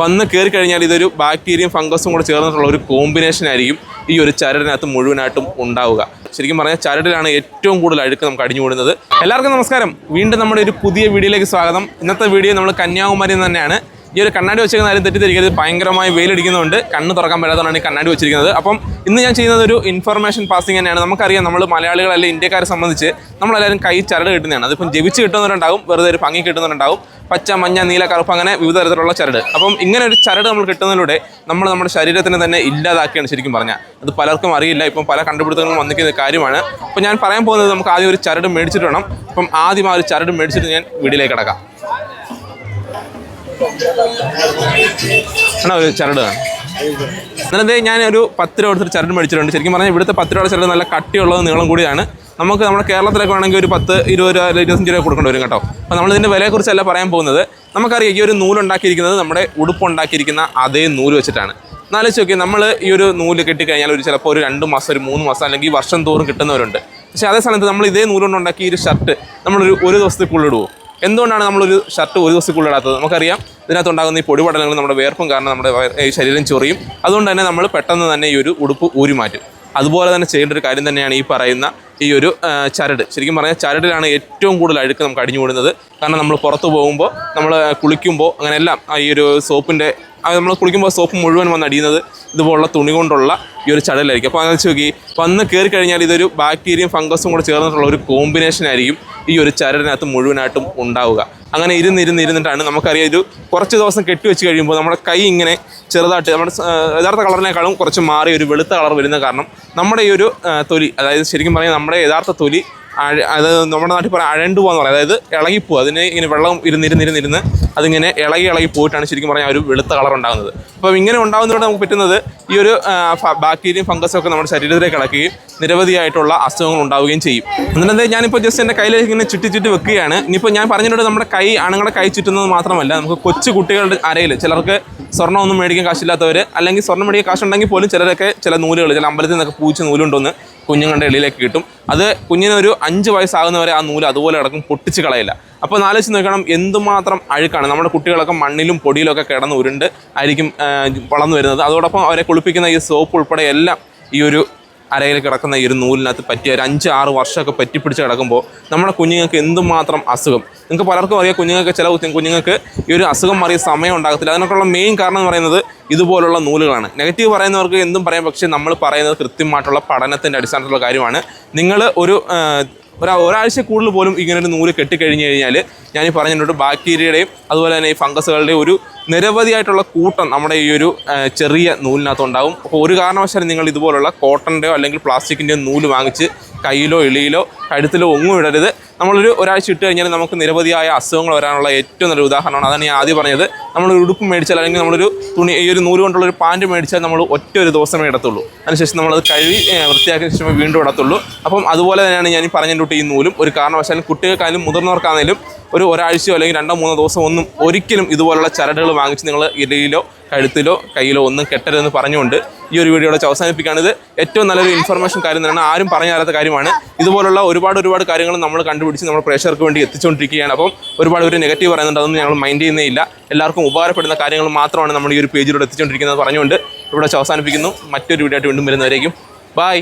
വന്ന് കയറി കഴിഞ്ഞാൽ ഇതൊരു ബാക്ടീരിയയും ഫംഗസും കൂടെ ചേർന്നിട്ടുള്ള ഒരു കോമ്പിനേഷൻ ആയിരിക്കും ഈ ഒരു ചരടിനകത്ത് മുഴുവനായിട്ടും ഉണ്ടാവുക. ശരിക്കും പറഞ്ഞാൽ ചരടിലാണ് ഏറ്റവും കൂടുതൽ അഴുക്ക് നമുക്ക് അടിഞ്ഞു കൂടുന്നത് എല്ലാവർക്കും നമസ്കാരം. വീണ്ടും നമ്മുടെ ഒരു പുതിയ വീഡിയോയിലേക്ക് സ്വാഗതം. ഇന്നത്തെ വീഡിയോ നമ്മൾ കന്യാകുമാരി തന്നെയാണ്. ഈ ഒരു കണ്ണാടി വെച്ചിരിക്കുന്ന കാര്യം തെറ്റിദ്ധരിക്കരുത്. ഭയങ്കരമായി വെയിലടിക്കുന്നുണ്ട് കണ്ണ് തുറക്കാൻ പറ്റാത്തതാണ് ഈ കണ്ണാടി വെച്ചിരിക്കുന്നത്. അപ്പം ഇന്ന് ഞാൻ ചെയ്യുന്നത് ഒരു ഇൻഫർമേഷൻ പാസിംഗ് തന്നെയാണ്. നമുക്കറിയാം നമ്മൾ മലയാളികൾ അല്ലെങ്കിൽ ഇന്ത്യക്കാരെ സംബന്ധിച്ച് നമ്മളെല്ലാവരും കൈ ചരട് കിട്ടുന്നതാണ്. അതിപ്പം ജപിച്ച് കിട്ടുന്നവരുണ്ടാവും വെറുതെ ഒരു ഭംഗി കിട്ടുന്നവരുണ്ടാവും. പച്ച മഞ്ഞ നീല കറുപ്പ് അങ്ങനെ വിവിധ തരത്തിലുള്ള ചരട്. അപ്പം ഇങ്ങനെ ഒരു ചരട് നമ്മൾ കിട്ടുന്നതിലൂടെ നമ്മൾ നമ്മുടെ ശരീരത്തിനെ തന്നെ ഇല്ലാതാക്കിയാണ് ശരിക്കും പറഞ്ഞാൽ. അത് പലർക്കും അറിയില്ല. ഇപ്പം പല കണ്ടുപിടുത്തങ്ങളും വന്നിരിക്കുന്ന കാര്യമാണ്. അപ്പം ഞാൻ പറയാൻ പോകുന്നത് നമുക്ക് ആദ്യം ഒരു ചരട് മേടിച്ചിട്ട് വേണം. അപ്പം ആദ്യം ആ ഒരു ചരട് മേടിച്ചിട്ട് ഞാൻ വീട്ടിലേക്ക് കിടക്കാം. ആണ് ചരട് എന്നിട്ട് ഞാൻ ഒരു പത്ത് രൂപ കൊടുത്തൊരു ചരട് മേടിച്ചിട്ടുണ്ട്. ശരിക്കും പറഞ്ഞാൽ ഇവിടുത്തെ പത്ത് രൂപയുടെ ചരട് നല്ല കട്ടിയുള്ളതും നീളം കൂടിയാണ് നമുക്ക് നമ്മുടെ കേരളത്തിലൊക്കെ വേണമെങ്കിൽ ഒരു പത്ത് ഇരുപത് രൂപ ഇരുപത്തഞ്ച് രൂപ കൊടുക്കേണ്ടി വരും കേട്ടോ. അപ്പോൾ നമ്മളിതിന്റെ വിലയെക്കുറിച്ചല്ല പറയാൻ പോകുന്നത്. നമുക്കറിയാം ഈ ഒരു നൂലുണ്ടാക്കിയിരിക്കുന്നത് നമ്മുടെ ഉടുപ്പുണ്ടാക്കിയിരിക്കുന്ന അതേ നൂൽ വെച്ചിട്ടാണ്. എന്നാലോചിച്ച് നോക്കി നമ്മൾ ഈ ഒരു നൂൽ കെട്ടിക്കഴിഞ്ഞാൽ ഒരു ചിലപ്പോൾ ഒരു രണ്ട് മാസം ഒരു മൂന്ന് മാസം അല്ലെങ്കിൽ വർഷം തോറും കിട്ടുന്നവരുണ്ട്. പക്ഷേ അതേ സമയത്ത് നമ്മൾ ഇതേ നൂലുകൊണ്ട് ഉണ്ടാക്കിയ ഈ ഒരു ഷർട്ട് നമ്മളൊരു ഒരു ഇടുവോ? എന്തുകൊണ്ടാണ് നമ്മളൊരു ഷർട്ട് ഒരു ദിവസത്തേക്കുള്ളിൽ ഇടാത്തത്? നമുക്കറിയാം ഇതിനകത്ത് ഉണ്ടാകുന്ന ഈ പൊടിപടലങ്ങൾ നമ്മുടെ വേർപ്പും കാരണം നമ്മുടെ ഈ ശരീരം ചൊറിയും. അതുകൊണ്ട് തന്നെ നമ്മൾ പെട്ടെന്ന് തന്നെ ഈ ഒരു ഉടുപ്പ് ഊരി മാറ്റും. അതുപോലെ തന്നെ ചെയ്യേണ്ട ഒരു കാര്യം തന്നെയാണ് ഈ പറയുന്ന ഈ ഒരു ചരട്. ശരിക്കും പറഞ്ഞാൽ ചരടിലാണ് ഏറ്റവും കൂടുതൽ അഴുക്ക് നമുക്ക് അടിഞ്ഞു കൂടുന്നത് കാരണം നമ്മൾ പുറത്ത് പോകുമ്പോൾ നമ്മൾ കുളിക്കുമ്പോൾ അങ്ങനെയെല്ലാം ഈ ഒരു സോപ്പിന്റെ നമ്മൾ കുളിക്കുമ്പോൾ സോപ്പ് മുഴുവൻ വന്ന് അടിയുന്നത് ഇതുപോലുള്ള തുണി കൊണ്ടുള്ള ഈ ഒരു ചടലായിരിക്കും. അപ്പോൾ അങ്ങനെ നോക്കി വന്ന് കയറി കഴിഞ്ഞാൽ ഇതൊരു ബാക്ടീരിയയും ഫംഗസും കൂടെ ചേർന്നിട്ടുള്ള ഒരു കോമ്പിനേഷൻ ആയിരിക്കും ഈ ഒരു ചരടിനകത്ത് മുഴുവനായിട്ടും ഉണ്ടാവുക. അങ്ങനെ ഇരുന്ന് ഇരുന്ന് ഇരുന്നിട്ടാണ് നമുക്കറിയാം ഒരു കുറച്ച് ദിവസം കെട്ടി വെച്ച് കഴിയുമ്പോൾ നമ്മുടെ കൈ ഇങ്ങനെ ചെറുതായിട്ട് നമ്മുടെ യഥാർത്ഥ കളറിനേക്കാളും കുറച്ച് മാറി ഒരു വെളുത്ത കളർ വരുന്ന കാരണം നമ്മുടെ ഈ ഒരു തൊലി അതായത് ശരിക്കും പറഞ്ഞാൽ നമ്മുടെ യഥാർത്ഥ തൊലി അത് നമ്മുടെ നാട്ടിൽ പറയാം അഴണ്ടു പോകാന്ന് പറയാം. അതായത് ഇളകിപ്പോ അതിന് ഇങ്ങനെ വെള്ളം ഇരുന്നിരുന്നിരുന്നിരുന്ന് അതിങ്ങനെ ഇളകി ഇളകി പോയിട്ടാണ് ശരിക്കും പറഞ്ഞാൽ ഒരു വെളുത്ത കളർ ഉണ്ടാകുന്നത്. അപ്പം ഇങ്ങനെ ഉണ്ടാകുന്നതോടെ നമുക്ക് പറ്റുന്നത് ഈ ഒരു ബാക്ടീരിയയും ഫംഗസും ഒക്കെ നമ്മുടെ ശരീരത്തിലേക്ക് ഇളക്കുകയും നിരവധിയായിട്ടുള്ള അസുഖങ്ങൾ ഉണ്ടാവുകയും ചെയ്യും. എന്നിട്ട് ഞാനിപ്പോൾ ജസ്റ്റ് എന്റെ കയ്യിൽ ഇങ്ങനെ ചുറ്റി ചുറ്റി വെക്കുകയാണ്. ഇനിയിപ്പോൾ ഞാൻ പറഞ്ഞിട്ടുണ്ട് നമ്മുടെ കൈ ആണുങ്ങളുടെ കൈ ചുറ്റുന്നത് മാത്രമല്ല നമുക്ക് കൊച്ചു കുട്ടികളുടെ അരയിൽ ചിലർക്ക് സ്വർണം ഒന്നും മേടിക്കാൻ കാശില്ലാത്തവർ അല്ലെങ്കിൽ സ്വർണം മേടിക്കാൻ കാശുണ്ടെങ്കിൽ പോലും ചിലരൊക്കെ ചില നൂലുകൾ ചില അമ്പലത്തിൽ നിന്നൊക്കെ പൂച്ച നൂലുണ്ടോന്ന് കുഞ്ഞുങ്ങളുടെ ഇടയിലേക്ക് കിട്ടും. അത് കുഞ്ഞിനൊരു അഞ്ച് വയസ്സാകുന്നവരെ ആ നൂൽ അതുപോലെ കിടക്കും പൊട്ടിച്ച് കളയില്ല. അപ്പോൾ നാലോചിച്ച് നോക്കണം എന്തുമാത്രം അഴുക്കാണ്. നമ്മുടെ കുട്ടികളൊക്കെ മണ്ണിലും പൊടിയിലൊക്കെ കിടന്ന് ഉരുണ്ട് ആയിരിക്കും വളർന്നു വരുന്നത്. അതോടൊപ്പം അവരെ കുളിപ്പിക്കുന്ന ഈ സോപ്പ് ഉൾപ്പെടെ എല്ലാം ഈ ഒരു അരയിൽ കിടക്കുന്ന ഈ ഒരു നൂലിനകത്ത് പറ്റിയ ഒരു അഞ്ച് ആറ് വർഷമൊക്കെ പറ്റിപ്പിടിച്ച് കിടക്കുമ്പോൾ നമ്മുടെ കുഞ്ഞുങ്ങൾക്ക് എന്തുമാത്രം അസുഖം? നിങ്ങൾക്ക് പലർക്കും അറിയാം കുഞ്ഞുങ്ങൾക്ക് ചില കുഞ്ഞുങ്ങൾക്ക് ഈ ഒരു അസുഖം മാറിയ സമയം ഉണ്ടാകത്തില്ല. അതിനൊക്കെയുള്ള മെയിൻ കാരണം എന്ന് പറയുന്നത് ഇതുപോലുള്ള നൂലുകളാണ്. നെഗറ്റീവ് പറയുന്നവർക്ക് എന്തും പറയാം പക്ഷേ നമ്മൾ പറയുന്നത് കൃത്യമായിട്ടുള്ള പഠനത്തിന്റെ അടിസ്ഥാനത്തിലുള്ള കാര്യമാണ്. നിങ്ങൾ ഒരു ഒരു ഒരാഴ്ച കൂടുതൽ പോലും ഇങ്ങനെ ഒരു നൂൽ കെട്ടിക്കഴിഞ്ഞ് കഴിഞ്ഞാൽ ഞാൻ ഈ പറഞ്ഞിട്ടുണ്ട് ബാക്ടീരിയയുടെയും അതുപോലെ തന്നെ ഈ ഫംഗസുകളുടെയും ഒരു നിരവധിയായിട്ടുള്ള കൂട്ടം നമ്മുടെ ഈ ഒരു ചെറിയ നൂലിനകത്തുണ്ടാവും. അപ്പോൾ ഒരു കാരണവശാലും നിങ്ങൾ ഇതുപോലുള്ള കോട്ടന്റെയോ അല്ലെങ്കിൽ പ്ലാസ്റ്റിക്കിന്റെയോ നൂൽ വാങ്ങിച്ച് കയ്യിലോ എളിയിലോ കഴുത്തിലോ ഒന്നും ഇടരുത്. നമ്മളൊരു ഒരാഴ്ച ഇട്ട് കഴിഞ്ഞാൽ നമുക്ക് നിരവധിയായ അസുഖങ്ങൾ വരാനുള്ള ഏറ്റവും നല്ല ഉദാഹരണമാണ്. അതാണ് ഞാൻ ആദ്യം പറഞ്ഞത്. നമ്മളൊരു ഉടുപ്പ് മേടിച്ചാൽ അല്ലെങ്കിൽ നമ്മളൊരു തുണി ഈ ഒരു നൂൽ കൊണ്ടുള്ള ഒരു പാന്റ് മേടിച്ചാൽ നമ്മൾ ഒറ്റ ഒരു ദിവസമേ ഇടത്തുള്ളൂ. അതിനുശേഷം നമ്മളത് കഴുകി വൃത്തിയാക്കിയ ശേഷം വീണ്ടും ഇടത്തുള്ളൂ. അപ്പം അതുപോലെ തന്നെയാണ് ഞാൻ പറഞ്ഞിട്ട് ഈ നൂലും. ഒരു കാരണവശാലും കുട്ടികൾക്കായാലും മുതിർന്നവർക്കാണെങ്കിലും ഒരു ഒരാഴ്ചയോ അല്ലെങ്കിൽ രണ്ടോ മൂന്നോ ദിവസം ഒന്നും ഒരിക്കലും ഇതുപോലുള്ള ചരടുകൾ വാങ്ങിച്ച് നിങ്ങൾ ഇടയിലോ കഴുത്തിലോ കയ്യിലോ ഒന്നും കെട്ടരുതെന്ന് പറഞ്ഞുകൊണ്ട് ഈ ഒരു വീഡിയോ അവസാനിപ്പിക്കുകയാണ് ഇത് ഏറ്റവും നല്ലൊരു ഇൻഫർമേഷൻ കാര്യം തന്നെയാണ് ആരും പറഞ്ഞാലാത്ത കാര്യമാണ്. ഇതുപോലുള്ള ഒരുപാട് ഒരുപാട് കാര്യങ്ങൾ നമ്മൾ കണ്ടുപിടിച്ച് നമ്മൾ പ്രേക്ഷകർക്ക് വേണ്ടി എത്തിച്ചുകൊണ്ടിരിക്കുകയാണ്. അപ്പം ഒരുപാട് ഒരു നെഗറ്റീവ് പറയുന്നുണ്ട്. അതൊന്നും ഞങ്ങൾ മൈൻഡ് ചെയ്യുന്നേ ഇല്ല. എല്ലാവർക്കും ഉപകാരപ്പെടുന്ന കാര്യങ്ങൾ മാത്രമാണ് നമ്മൾ ഈ ഒരു പേജിലൂടെ എത്തിച്ചുകൊണ്ടിരിക്കുന്നത് പറഞ്ഞുകൊണ്ട് ഇവിടെ വെച്ച് അവസാനിപ്പിക്കുന്നു. മറ്റൊരു വീഡിയോ ആയിട്ട് വീണ്ടും വരുന്നവരേക്കും. ബൈ